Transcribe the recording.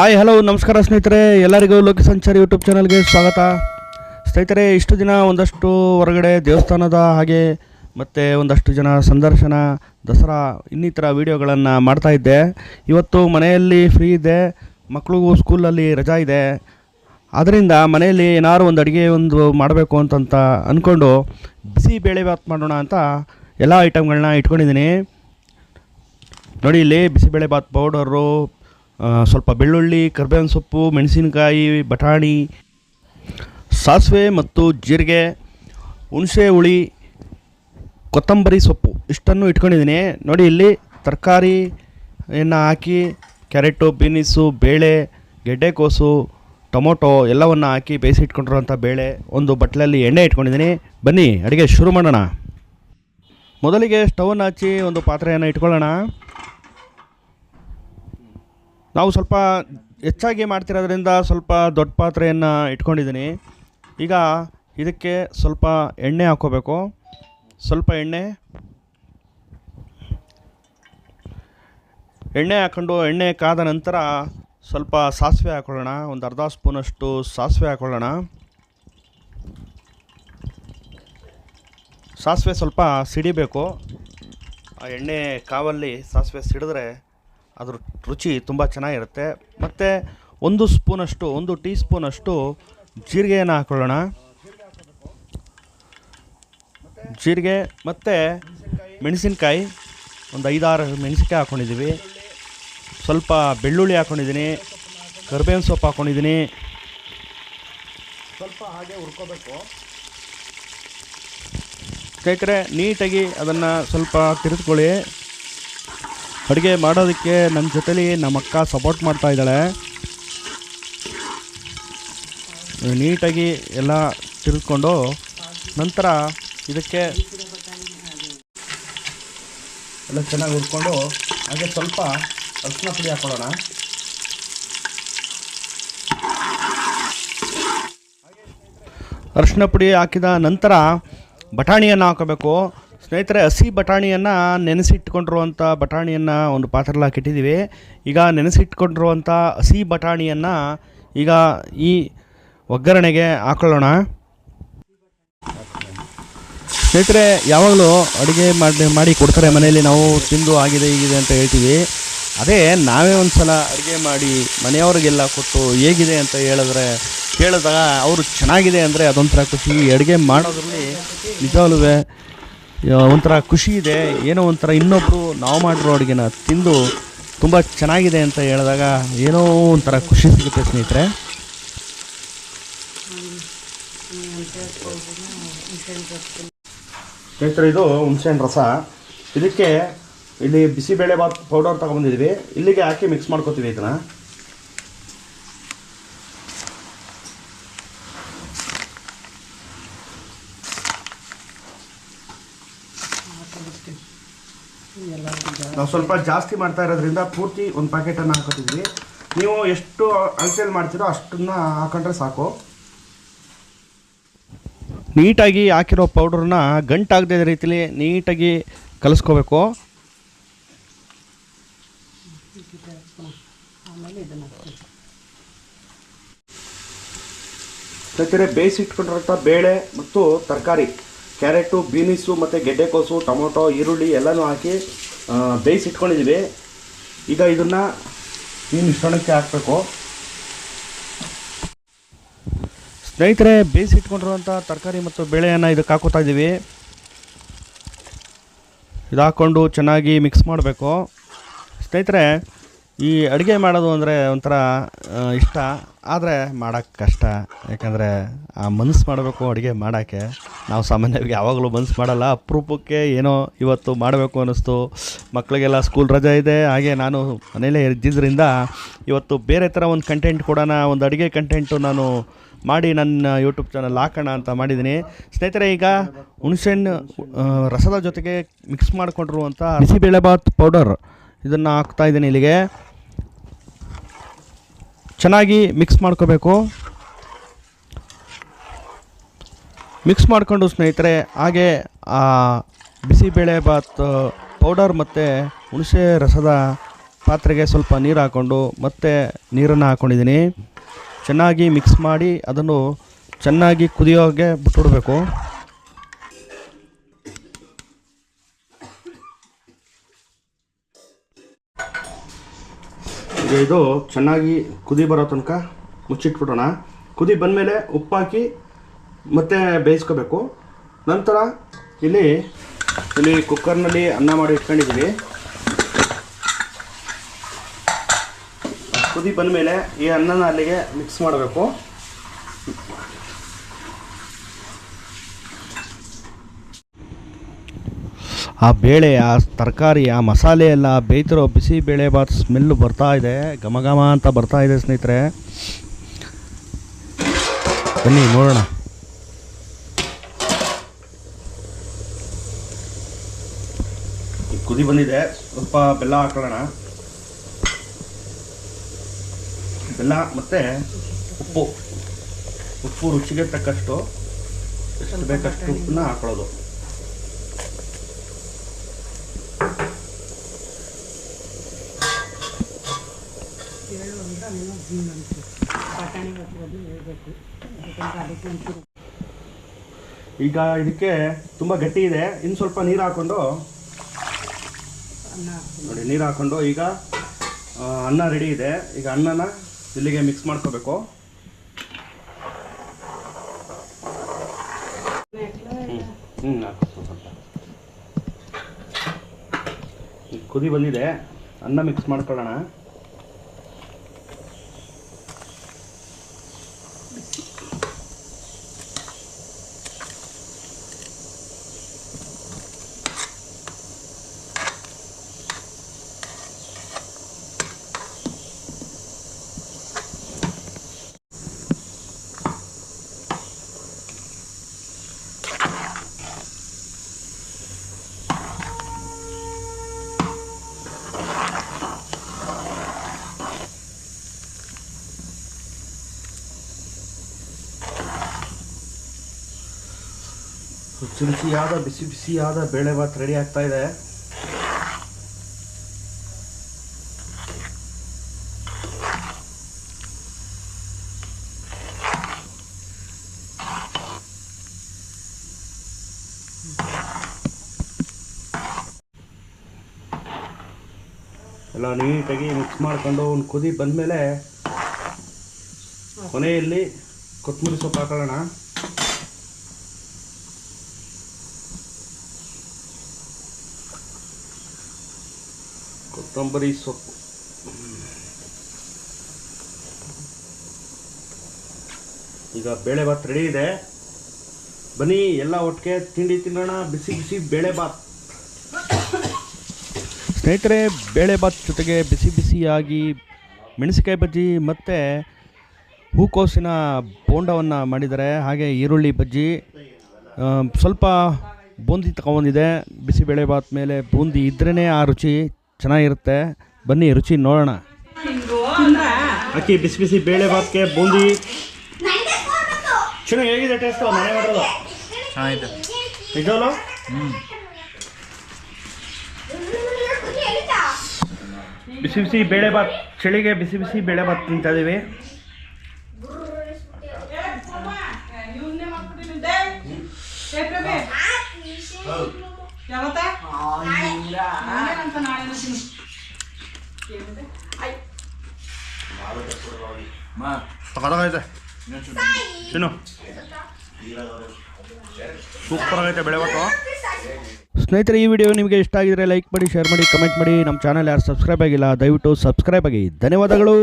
Hi hello ನಮಸ್ಕಾರ ಸ್ನೇಹಿತರೆ. ಎಲ್ಲರಿಗೂ ಲೋಕ ಸಂಚಾರಿ ಯೂಟ್ಯೂಬ್ ಚಾನಲ್ಗೆ ಸ್ವಾಗತ. ಸ್ನೇಹಿತರೆ, ಇಷ್ಟು ದಿನ ಒಂದಷ್ಟು ಹೊರಗಡೆ ದೇವಸ್ಥಾನದ ಹಾಗೆ, ಮತ್ತು ಒಂದಷ್ಟು ಜನ ಸಂದರ್ಶನ, ದಸರಾ, ಇನ್ನಿತರ ವೀಡಿಯೋಗಳನ್ನು ಮಾಡ್ತಾಯಿದ್ದೆ ಇವತ್ತು ಮನೆಯಲ್ಲಿ ಫ್ರೀ ಇದೆ ಮಕ್ಕಳಿಗೂ ಸ್ಕೂಲಲ್ಲಿ ರಜಾ ಇದೆ. ಆದ್ದರಿಂದ ಮನೆಯಲ್ಲಿ ಏನಾದ್ರು ಒಂದು ಅಡುಗೆ ಒಂದು ಮಾಡಬೇಕು ಅಂತಂತ ಅಂದ್ಕೊಂಡು ಬಿಸಿ ಬೇಳೆ ಬಾತ್ ಮಾಡೋಣ ಅಂತ ಎಲ್ಲ ಐಟಮ್ಗಳನ್ನ ಇಟ್ಕೊಂಡಿದ್ದೀನಿ. ನೋಡಿ, ಇಲ್ಲಿ ಬಿಸಿಬೇಳೆ ಭಾತ್ ಪೌಡರು ಸ್ವಲ್ಪ ಬೆಳ್ಳುಳ್ಳಿ, ಕರ್ಬೇವಿನ ಸೊಪ್ಪು, ಮೆಣಸಿನಕಾಯಿ, ಬಟಾಣಿ, ಸಾಸಿವೆ ಮತ್ತು ಜೀರಿಗೆ, ಹುಣಸೆ ಹುಳಿ, ಕೊತ್ತಂಬರಿ ಸೊಪ್ಪು ಇಷ್ಟನ್ನು ಇಟ್ಕೊಂಡಿದ್ದೀನಿ. ನೋಡಿ ಇಲ್ಲಿ ತರಕಾರಿಯನ್ನು ಹಾಕಿ, ಕ್ಯಾರೆಟು, ಬೀನಿಸು, ಬೇಳೆ ಗೆಡ್ಡೆಕೋಸು ಟೊಮೊಟೊ ಎಲ್ಲವನ್ನು ಹಾಕಿ ಬೇಯಿಸಿ ಇಟ್ಕೊಂಡಿರೋಂಥ ಬೇಳೆ ಒಂದು ಬಟ್ಲಲ್ಲಿ ಎಣ್ಣೆ ಇಟ್ಕೊಂಡಿದ್ದೀನಿ. ಬನ್ನಿ, ಅಡುಗೆ ಶುರು ಮಾಡೋಣ. ಮೊದಲಿಗೆ ಸ್ಟವನ್ನು ಹಚ್ಚಿ ಒಂದು ಪಾತ್ರೆಯನ್ನು ಇಟ್ಕೊಳ್ಳೋಣ. ನಾವು ಸ್ವಲ್ಪ ಹೆಚ್ಚಾಗಿ ಮಾಡ್ತಿರೋದ್ರಿಂದ ಸ್ವಲ್ಪ ದೊಡ್ಡ ಪಾತ್ರೆಯನ್ನು ಇಟ್ಕೊಂಡಿದ್ದೀನಿ. ಈಗ ಇದಕ್ಕೆ ಸ್ವಲ್ಪ ಎಣ್ಣೆ ಹಾಕ್ಕೋಬೇಕು. ಸ್ವಲ್ಪ ಎಣ್ಣೆ. ಎಣ್ಣೆ ಹಾಕ್ಕೊಂಡು ಎಣ್ಣೆ ಕಾದ ನಂತರ ಸ್ವಲ್ಪ ಸಾಸಿವೆ ಹಾಕೊಳ್ಳೋಣ. ಒಂದು ಅರ್ಧ ಸ್ಪೂನಷ್ಟು ಸಾಸಿವೆ ಹಾಕೊಳ್ಳೋಣ. ಸಾಸಿವೆ ಸ್ವಲ್ಪ ಸಿಡಿಬೇಕು. ಆ ಎಣ್ಣೆ ಕಾವಲ್ಲಿ ಸಾಸಿವೆ ಸಿಡಿದ್ರೆ ಅದ್ರ ರುಚಿ ತುಂಬ ಚೆನ್ನಾಗಿರುತ್ತೆ. ಮತ್ತು ಒಂದು ಸ್ಪೂನಷ್ಟು, ಒಂದು ಟೀ ಸ್ಪೂನಷ್ಟು ಜೀರಿಗೆಯನ್ನು ಹಾಕೊಳ್ಳೋಣ. ಜೀರಿಗೆ ಮತ್ತು ಮೆಣಸಿನ್ಕಾಯಿ, ಒಂದು ಐದಾರು ಮೆಣಸಿನ್ಕಾಯಿ ಹಾಕ್ಕೊಂಡಿದ್ದೀವಿ ಸ್ವಲ್ಪ ಬೆಳ್ಳುಳ್ಳಿ ಹಾಕ್ಕೊಂಡಿದ್ದೀನಿ ಕರ್ಬೇವಿನ ಸೊಪ್ಪು ಹಾಕ್ಕೊಂಡಿದ್ದೀನಿ ಸ್ವಲ್ಪ ಹಾಗೆ ಹುರ್ಕೋಬೇಕು. ಸ್ನೇಹಿತರೆ, ನೀಟಾಗಿ ಅದನ್ನು ಸ್ವಲ್ಪ ತಿರುಗಿಸ್ಕೊಳ್ಳಿ ಅಡುಗೆ ಮಾಡೋದಕ್ಕೆ ನನ್ನ ಜೊತೇಲಿ ನಮ್ಮ ಅಕ್ಕ ಸಪೋರ್ಟ್ ಮಾಡ್ತಾ ಇದ್ದಾಳೆ. ನೀಟಾಗಿ ಎಲ್ಲ ತಿರುಗಿಕೊಂಡು ನಂತರ ಇದಕ್ಕೆ ಎಲ್ಲ ಚೆನ್ನಾಗಿ ಹುರ್ಕೊಂಡು ಹಾಗೆ ಸ್ವಲ್ಪ ಅರಿಶಿನ ಪುಡಿ ಹಾಕೊಳ್ಳೋಣ. ಅರಿಶಿನ ಪುಡಿ ಹಾಕಿದ ನಂತರ ಬಟಾಣಿಯನ್ನು ಹಾಕೋಬೇಕು. ಸ್ನೇಹಿತರೆ, ಹಸಿ ಬಟಾಣಿಯನ್ನು ನೆನೆಸಿಟ್ಕೊಂಡಿರುವಂಥ ಬಟಾಣಿಯನ್ನು ಒಂದು ಪಾತ್ರೆಯಲ್ಲಿ ಹಾಕಿಟ್ಟಿದ್ದೀವಿ ಈಗ ನೆನೆಸಿಟ್ಕೊಂಡಿರುವಂಥ ಹಸಿ ಬಟಾಣಿಯನ್ನು ಈಗ ಈ ಒಗ್ಗರಣೆಗೆ ಹಾಕೊಳ್ಳೋಣ. ಸ್ನೇಹಿತರೆ, ಯಾವಾಗಲೂ ಅಡುಗೆ ಮಾಡಿ ಮಾಡಿ ಕೊಡ್ತಾರೆ ಮನೆಯಲ್ಲಿ, ನಾವು ತಿಂದು ಆಗಿದೆ, ಹೀಗಿದೆ ಅಂತ ಹೇಳ್ತೀವಿ. ಅದೇ, ನಾವೇ ಒಂದು ಸಲ ಅಡುಗೆ ಮಾಡಿ ಮನೆಯವರಿಗೆಲ್ಲ ಕೊಟ್ಟು ಹೇಗಿದೆ ಅಂತ ಹೇಳಿದ್ರೆ, ಕೇಳಿದಾಗ ಅವರು ಚೆನ್ನಾಗಿದೆ ಅಂದರೆ ಅದೊಂಥರ ಖುಷಿ. ಅಡುಗೆ ಮಾಡೋದ್ರಲ್ಲಿ ನಿಜವಾಗ್ಲೂ ಒಂಥರ ಖುಷಿ ಇದೆ. ಏನೋ ಒಂಥರ ಇನ್ನೊಬ್ಬರು ನಾವು ಮಾಡಿರೋ ಅಡುಗೆನ ತಿಂದು ತುಂಬ ಚೆನ್ನಾಗಿದೆ ಅಂತ ಹೇಳಿದಾಗ ಏನೋ ಒಂಥರ ಖುಷಿ ಸಿಗುತ್ತೆ ಸ್ನೇಹಿತರೆ. ಸ್ನೇಹಿತರೆ, ಇದು ಹುಣಸೆಹಣ್ಣು ರಸ. ಇದಕ್ಕೆ ಇಲ್ಲಿ ಬಿಸಿಬೇಳೆ ಬಾತ್ ಪೌಡರ್ ತಗೊಂಬಂದಿದ್ವಿ ಇಲ್ಲಿಗೆ ಹಾಕಿ ಮಿಕ್ಸ್ ಮಾಡ್ಕೋತೀವಿ ಇದನ್ನ. ನಾವು ಸ್ವಲ್ಪ ಜಾಸ್ತಿ ಮಾಡ್ತಾ ಇರೋದ್ರಿಂದ ಪೂರ್ತಿ ಒಂದು ಪ್ಯಾಕೆಟನ್ನು ಹಾಕೋತಿದ್ವಿ. ನೀವು ಎಷ್ಟು ಅಳತೆಯಲ್ಲಿ ಮಾಡ್ತೀರೋ ಅಷ್ಟನ್ನು ಹಾಕೊಂಡ್ರೆ ಸಾಕು. ನೀಟಾಗಿ ಹಾಕಿರೋ ಪೌಡ್ರನ್ನ ಗಂಟಾಗದೇ ರೀತಿಲಿ ನೀಟಾಗಿ ಕಲಿಸ್ಕೋಬೇಕು. ಬೇಯಿಸಿಟ್ಕೊಂಡಿರೋ ಬೇಳೆ ಮತ್ತು ತರಕಾರಿ. ಕ್ಯಾರೆಟು, ಬೀನಿಸು ಮತ್ತು ಗೆಡ್ಡೆಕೋಸು ಟೊಮೊಟೊ, ಈರುಳ್ಳಿ ಎಲ್ಲನೂ ಹಾಕಿ ಬೇಯಿಸಿಟ್ಕೊಂಡಿದ್ದೀವಿ. ಈಗ ಇದನ್ನು ಈ ಮಿಶ್ರಣಕ್ಕೆ ಹಾಕಬೇಕು. ಸ್ನೇಹಿತರೆ ಬೇಯಿಸಿಟ್ಕೊಂಡಿರುವಂಥ ತರಕಾರಿ ಮತ್ತು ಬೇಳೆಯನ್ನು ಇದಕ್ಕೆ ಹಾಕೋತಾ ಇದ್ದೀವಿ. ಇದು ಹಾಕ್ಕೊಂಡು ಚೆನ್ನಾಗಿ ಮಿಕ್ಸ್ ಮಾಡಬೇಕು. ಸ್ನೇಹಿತರೆ, ಈ ಅಡುಗೆ ಮಾಡೋದು ಅಂದರೆ ಒಂಥರ ಇಷ್ಟ. ಆದರೆ ಮಾಡೋಕ್ಕೆ ಕಷ್ಟ ಯಾಕಂದರೆ ಆ ಮನಸ್ಸು ಮಾಡಬೇಕು ಅಡುಗೆ ಮಾಡೋಕ್ಕೆ. ನಾವು ಸಾಮಾನ್ಯವಾಗಿ ಯಾವಾಗಲೂ ಮನ್ಸು ಮಾಡಲ್ಲ. ಅಪರೂಪಕ್ಕೆ ಏನೋ ಇವತ್ತು ಮಾಡಬೇಕು ಅನ್ನಿಸ್ತು. ಮಕ್ಕಳಿಗೆಲ್ಲ ಸ್ಕೂಲ್ ರಜೆ ಇದೆ. ಹಾಗೆ ನಾನು ಮನೇಲೇ ಇದ್ದಿದ್ದರಿಂದ ಇವತ್ತು ಬೇರೆ ಥರ ಒಂದು ಕಂಟೆಂಟ್ ಕೊಡೋಣ, ಒಂದು ಅಡುಗೆ ಕಂಟೆಂಟು ನಾನು ಮಾಡಿ ನನ್ನ ಯೂಟ್ಯೂಬ್ ಚಾನಲ್ ಹಾಕೋಣ ಅಂತ ಮಾಡಿದ್ದೀನಿ. ಸ್ನೇಹಿತರೆ, ಈಗ ಹುಣಸೆಹಣ್ಣು ರಸದ ಜೊತೆಗೆ ಮಿಕ್ಸ್ ಮಾಡಿಕೊಂಡಿರುವಂಥ ಬಿಸಿಬೇಳೆಬಾತ್ ಪೌಡರ್ ಇದನ್ನು ಹಾಕ್ತಾ ಇದ್ದೀನಿ ಇಲ್ಲಿಗೆ. ಚೆನ್ನಾಗಿ ಮಿಕ್ಸ್ ಮಾಡ್ಕೋಬೇಕು. ಮಿಕ್ಸ್ ಮಾಡಿಕೊಂಡು ಸ್ನೇಹಿತರೆ, ಹಾಗೆ ಆ ಬಿಸಿಬೇಳೆ ಬಾತ್, ಪೌಡರ್ ಮತ್ತು ಹುಣಸೆ ರಸದ ಪಾತ್ರೆಗೆ ಸ್ವಲ್ಪ ನೀರು ಹಾಕ್ಕೊಂಡು ಮತ್ತೆ ನೀರನ್ನು ಹಾಕ್ಕೊಂಡಿದ್ದೀನಿ ಚೆನ್ನಾಗಿ ಮಿಕ್ಸ್ ಮಾಡಿ ಅದನ್ನು ಚೆನ್ನಾಗಿ ಕುದಿಯೋಗೆ ಬಿಟ್ಟುಬಿಡಬೇಕು. ಇದು ಚೆನ್ನಾಗಿ ಕುದಿ ಬರೋ ತನಕ ಮುಚ್ಚಿಟ್ಬಿಡೋಣ. ಕುದಿ ಬಂದಮೇಲೆ ಉಪ್ಪಾಕಿ ಮತ್ತೆ ಬೇಯಿಸ್ಕೋಬೇಕು. ನಂತರ ಇಲ್ಲಿ ಇಲ್ಲಿ ಕುಕ್ಕರ್ನಲ್ಲಿ ಅನ್ನ ಮಾಡಿ ಇಟ್ಕೊಂಡಿದ್ದೀವಿ. ಕುದಿ ಬಂದ ಮೇಲೆ ಈ ಅನ್ನನ ಅಲ್ಲಿಗೆ ಮಿಕ್ಸ್ ಮಾಡಬೇಕು. ಆ ಬೇಳೆ, ಆ ತರಕಾರಿ, ಆ ಮಸಾಲೆ ಎಲ್ಲ ಬೇಯ್ತಿರೋ ಬಿಸಿ ಬೇಳೆ ಬಾತ್ ಸ್ಮೆಲ್ಲು ಬರ್ತಾ ಇದೆ. ಘಮ ಘಮ ಅಂತ ಬರ್ತಾ ಇದೆ ಸ್ನೇಹಿತರೆ. ಬನ್ನಿ, ನೋಡೋಣ. ಕುದಿ ಬಂದಿದೆ. ಸ್ವಲ್ಪ ಬೆಲ್ಲ ಹಾಕೊಳ್ಳೋಣ. ಬೆಲ್ಲ ಮತ್ತು ಉಪ್ಪು. ಉಪ್ಪು ರುಚಿಗೆ ತಕ್ಕಷ್ಟು ಎಷ್ಟು ಬೇಕಷ್ಟು ಉಪ್ಪನ್ನ ಹಾಕೊಳ್ಳೋದು. ಈಗ ಇದಕ್ಕೆ ತುಂಬ ಗಟ್ಟಿ ಇದೆ. ಇನ್ನು ಸ್ವಲ್ಪ ನೀರು ಹಾಕ್ಕೊಂಡು ನೋಡಿ, ನೀರು ಹಾಕ್ಕೊಂಡು ಈಗ ಅನ್ನ ರೆಡಿ ಇದೆ. ಈಗ ಅನ್ನನ ಇಲ್ಲಿಗೆ ಮಿಕ್ಸ್ ಮಾಡ್ಕೋಬೇಕು. ಹ್ಞೂ ಕುದಿ ಬಂದಿದೆ. ಅನ್ನ ಮಿಕ್ಸ್ ಮಾಡ್ಕೊಳ್ಳೋಣ. ರುಚಿ ರುಚಿಯಾದ ಬಿಸಿ ಬಿಸಿಯಾದ ಬೇಳೆ ಭಾತ್ ರೆಡಿ ಆಗ್ತಾ ಇದೆ. ಎಲ್ಲ ನೀಟಾಗಿ ಮಿಕ್ಸ್ ಮಾಡ್ಕೊಂಡು ಒಂದು ಕುದಿ ಬಂದಮೇಲೆ ಕೊನೆಯಲ್ಲಿ ಕೊತ್ತಂಬರಿ ಸೊಪ್ಪು ಹಾಕೊಳ್ಳೋಣ. ಕೊತ್ತಂಬರಿ ಸೊಪ್ಪು. ಈಗ ಬೇಳೆ ಭಾತ್ ರೆಡಿ ಇದೆ. ಬನ್ನಿ, ಎಲ್ಲ ಒಟ್ಟಿಗೆ ತಿಂಡಿ ತಿನ್ನೋಣ. ಬಿಸಿ ಬಿಸಿ ಬೇಳೆ ಭಾತ್. ಸ್ನೇಹಿತರೆ, ಬೇಳೆ ಭಾತ್ ಜೊತೆಗೆ ಬಿಸಿ ಬಿಸಿಯಾಗಿ ಮೆಣಸಿಕಾಯಿ ಬಜ್ಜಿ ಮತ್ತು ಹೂಕೋಸಿನ ಬೋಂಡವನ್ನು ಮಾಡಿದ್ದಾರೆ. ಹಾಗೆ ಈರುಳ್ಳಿ ಬಜ್ಜಿ. ಸ್ವಲ್ಪ ಬೂಂದಿ ತಗೊಂಡಿದೆ ಬಿಸಿಬೇಳೆ ಭಾತ್ ಮೇಲೆ ಬೂಂದಿ ಇದ್ರೇ ಆ ರುಚಿ. ಚೆನ್ನಾಗಿರುತ್ತೆ. ಬನ್ನಿ ರುಚಿ ನೋಡೋಣ. ಅಕ್ಕಿ ಬಿಸಿ ಬಿಸಿ ಬೇಳೆ ಭಾತ್ಗೆ ಬೂಂದಿ. ಚೆನ್ನಾಗಿ ಹೇಗಿದೆ ಟೇಸ್ಟು ಮನೆ ಮಾಡೋದು ಚೆನ್ನಾಗಿದೆ. ನಿಜವಲ್ಲ ಬಿಸಿ ಬಿಸಿ ಬೇಳೆ ಬಾತ್ ಚಳಿಗೆ ಬಿಸಿ ಬಿಸಿ ಬೇಳೆ ಭಾತ್ ತಿಂತಾ ಇದೀವಿ. ತಿನ್ನು ಸೂಪರ್ ಆಗೈತೆ ಬೆಳೆ ಭಾತು ಸ್ನೇಹಿತರೆ, ಈ ವಿಡಿಯೋ ನಿಮಗೆ ಇಷ್ಟ ಆಗಿದ್ರೆ ಲೈಕ್ ಮಾಡಿ, ಶೇರ್ ಮಾಡಿ, ಕಮೆಂಟ್ ಮಾಡಿ. ನಮ್ಮ ಚಾನಲ್ ಯಾರು ಸಬ್ಸ್ಕ್ರೈಬ್ ಆಗಿಲ್ಲ, ದಯವಿಟ್ಟು ಸಬ್ಸ್ಕ್ರೈಬ್ ಆಗಿ. ಧನ್ಯವಾದಗಳು.